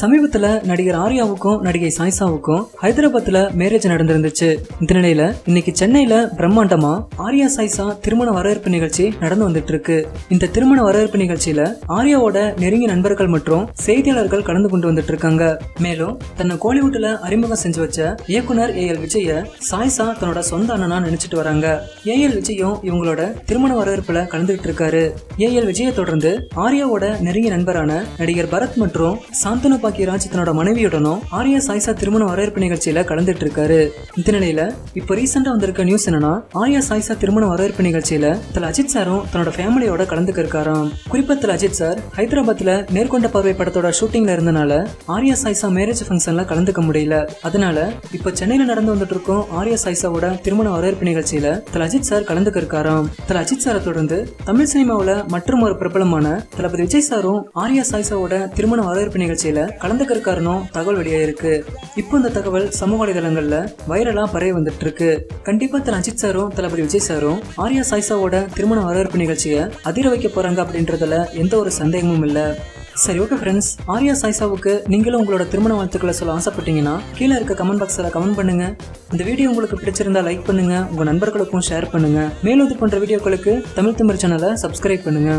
சமீபத்துல நடிகர் ஆர்யாவுக்கும் நடிகை சாய்சாவுக்கும் ஹைதராபாத்ல மேரேஜ் நடந்திருந்துச்சு. இந்த நிலையில இன்னைக்கு சென்னையில பிரம்மாண்டமா ஆர்யா சாய்சா திருமண வரவேற்பு நிகழ்ச்சி நடந்து வந்துட்டு இருக்கு இந்த திருமண வரவேற்பு நிகழ்ச்சியில ஆர்யாவோட நெருங்கிய நண்பர்கள் மற்றும் செய்தியாளர்கள் கலந்து கொண்டு வந்துட்டு இருக்காங்க மேலும் தன்னை கோலிவுட்ல அறிமுகம் செஞ்சு வச்ச இயக்குனர் ஏ எல் விஜய சாய்சா தன்னோட சொந்த அண்ணனா நினைச்சிட்டு வராங்க. ஏ எல் விஜயும் இவங்களோட திருமண வரவேற்புல கலந்துகிட்டு இருக்காரு ஏ எல் விஜயை தொடர்ந்து ஆர்யாவோட நெருங்கிய நண்பரான நடிகர் பரத் மற்றும் சாந்தனு பாக்கியராஜ் தன்னோட மனைவியுடனும் ஆர்யா சாய்சா திருமண வரவேற்பு நிகழ்ச்சியில கலந்துட்டு இருக்காரு இந்த நிலையில இப்போ ரீசெண்டா வந்திருக்க நியூஸ் என்னன்னா ஆர்யா சாய்ஸா திருமண வரவேற்பு நிகழ்ச்சியில தல அஜித் சாரும் தன்னோட ஃபேமிலியோட கலந்துக்க இருக்காராம் குறிப்பா தல அஜித் சார் ஹைதராபாத்ல நேர்கொண்ட பார்வை படத்தோட ஷூட்டிங்ல இருந்தனால ஆர்யா சாய்சா மேரேஜ் ஃபங்க்ஷன்ல கலந்துக்க முடியல. அதனால இப்போ சென்னையில நடந்து வந்துட்டு இருக்கும் ஆர்யா சாய்ஸாவோட திருமண வரவேற்பு நிகழ்ச்சியில தல அஜித் சார் கலந்துக்க இருக்காராம் தல அஜித் சாரை தொடர்ந்து தமிழ் சினிமாவில் மற்றும் ஒரு பிரபலமான தளபதி விஜய் சாரும் ஆர்யா சாய்சாவோட திருமண வரவேற்பு நிகழ்ச்சியில கலந்துக்க இருக்காருன்னு தகவல் வெளியாயிருக்கு இப்போ இந்த தகவல் சமூக வலைதளங்கள்ல வைரலா பரவி வந்துட்டு இருக்கு. கண்டிப்பா திரு அஜித் சாரும் தளபதி விஜய் சாரும் ஆர்யா சாய்சாவோட திருமண வரவேற்பு நிகழ்ச்சியை அதிர வைக்க போறாங்க அப்படின்றதுல எந்த ஒரு சந்தேகமும் இல்ல. சரி ஓகே ஃப்ரெண்ட்ஸ் ஆர்யா சாய்சாவுக்கு நீங்களும் உங்களோட திருமண வாழ்த்துக்களை சொல்ல ஆசைப்பட்டீங்கன்னா கீழே இருக்க கமெண்ட் பாக்ஸில் கமெண்ட் பண்ணுங்க. இந்த வீடியோ உங்களுக்கு பிடிச்சிருந்தா லைக் பண்ணுங்க. உங்க நண்பர்களுக்கும் ஷேர் பண்ணுங்க. மேலும் இது போன்ற வீடியோக்களுக்கு தமிழ் தமிழ் சேனலை சப்ஸ்கிரைப் பண்ணுங்க.